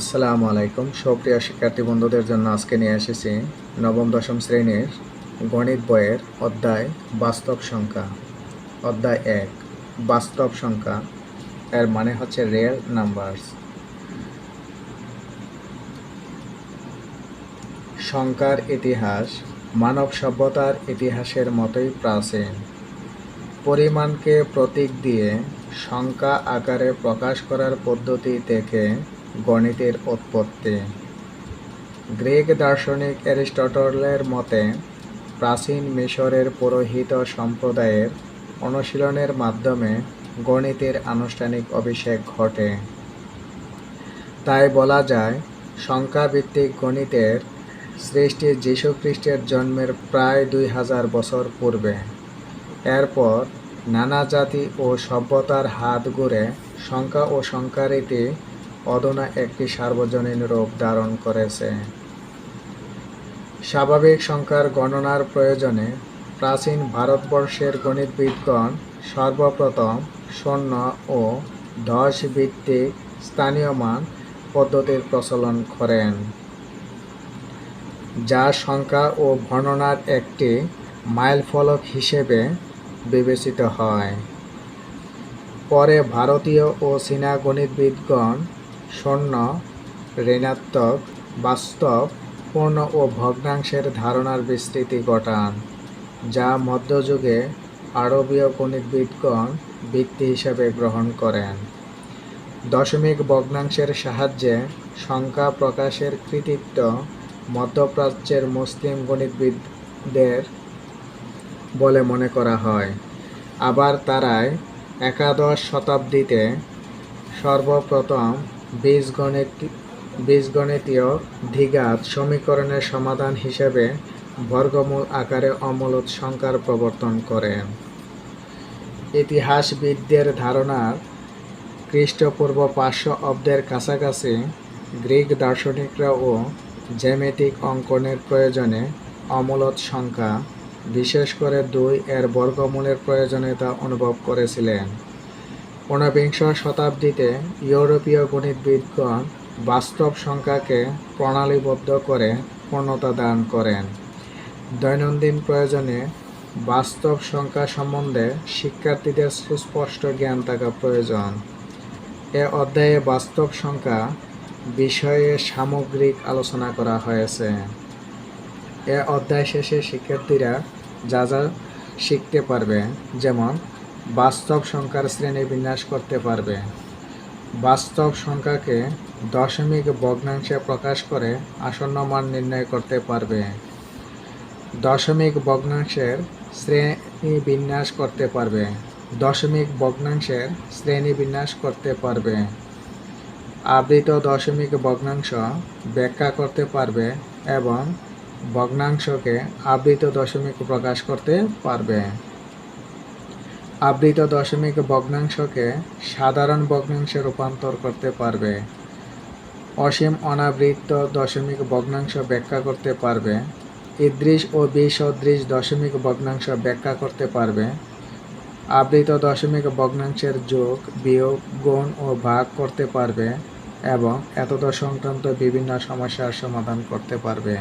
আসসালামু আলাইকুম। সক্রিয় শিক্ষার্থী বন্ধুদের জন্য আজকে নিয়ে এসেছি নবম, দশম শ্রেণির গণিত বইয়ের অধ্যায় বাস্তব সংখ্যা। অধ্যায় এক, বাস্তব সংখ্যা। এর মানে হচ্ছে রিয়েল নাম্বারস। সংখ্যার ইতিহাস মানব সভ্যতার ইতিহাসের মতোই প্রাচীন। পরিমাণকে প্রতীক দিয়ে সংখ্যা আকারে প্রকাশ করার পদ্ধতি থেকে গণিতের উৎপত্তি। গ্রিক দার্শনিক অ্যারিস্টটলের মতে, প্রাচীন মিশরের পুরোহিত সম্প্রদায়ের অনুশীলনের মাধ্যমে গণিতের আনুষ্ঠানিক অভিষেক ঘটে। তাই বলা যায়, সংখ্যাভিত্তিক গণিতের সৃষ্টি যীশুখ্রিস্টের জন্মের প্রায় দুই হাজার বছর পূর্বে। এরপর নানা জাতি ও সভ্যতার হাত ঘুরে সংখ্যা ও সংখ্যারীতি অদনা একটি সার্বজনীন রূপ ধারণ করেছে। স্বাভাবিক সংখ্যার গণনার প্রয়োজনে প্রাচীন ভারতবর্ষের গণিতবিদগণ সর্বপ্রথম শূন্য ও দশ ভিত্তিক স্থানীয় মান পদ্ধতির প্রচলন করেন, যা সংখ্যা ও গণনার একটি মাইলফলক হিসেবে বিবেচিত হয়। পরে ভারতীয় ও চীনা গণিতবিদগণ শূন্য ঋণাত্মক, বাস্তব, পূর্ণ ও ভগ্নাংশের ধারণার বিস্তৃতি ঘটান যা মধ্যযুগে আরবীয় গণিতবিদগণ ভিত্তি হিসাবে গ্রহণ করেন। দশমিক ভগ্নাংশের সাহায্যে সংখ্যা প্রকাশের কৃতিত্ব মধ্যপ্রাচ্যের মুসলিম গণিতবিদদের বলে মনে করা হয়। আবার তারাই একাদশ শতাব্দীতে সর্বপ্রথম বীজগণিতীয় দ্বিঘাত সমীকরণের সমাধান হিসেবে বর্গমূল আকারে অমূলত সংখ্যার প্রবর্তন করেন ইতিহাসবিদদের ধারণার খ্রিস্টপূর্ব পাঁচশো অব্দের কাছাকাছি গ্রিক দার্শনিকরা ও জ্যামিতিক অঙ্কনের প্রয়োজনে অমূলত সংখ্যা, বিশেষ করে দুই এর বর্গমূলের প্রয়োজনীয়তা অনুভব করেছিলেন। ঊনবিংশ শতাব্দীতে ইউরোপীয় গণিতবিদগণ বাস্তব সংখ্যাকে প্রণালীবদ্ধ করে পূর্ণতা দান করেন। দৈনন্দিন প্রয়োজনে বাস্তব সংখ্যা সম্বন্ধে শিক্ষার্থীদের সুস্পষ্ট জ্ঞান থাকা প্রয়োজন। এ অধ্যায়ে বাস্তব সংখ্যা বিষয়ে সামগ্রিক আলোচনা করা হয়েছে। এ অধ্যায় শেষে শিক্ষার্থীরা যা যা শিখতে পারবে, যেমন বাস্তব সংখ্যার শ্রেণি বিন্যাস করতে পারবে। বাস্তব সংখ্যাকে দশমিক ভগ্নাংশে প্রকাশ করে আসন্ন মান নির্ণয় করতে পারবে। দশমিক ভগ্নাংশের শ্রেণি বিন্যাস করতে পারবে। দশমিক ভগ্নাংশের শ্রেণি বিন্যাস করতে পারবে। আবৃত দশমিক ভগ্নাংশ ব্যাখ্যা করতে পারবে এবং ভগ্নাংশকে আবৃত দশমিক প্রকাশ করতে পারবে। আবৃত দশমিক ভগ্নাংশকে সাধারণ ভগ্নাংশে রূপান্তর করতে পারবে। অসীম অনাবৃত দশমিক ভগ্নাংশ ব্যাখ্যা করতে পারবে। ইদৃশ ও বিসদৃশ দশমিক ভগ্নাংশ ব্যাখ্যা করতে পারবে। আবৃত দশমিক ভগ্নাংশের যোগ, বিয়োগ, গুণ ও ভাগ করতে পারবে এবং এতদ সংক্রান্ত বিভিন্ন সমস্যার সমাধান করতে পারবে।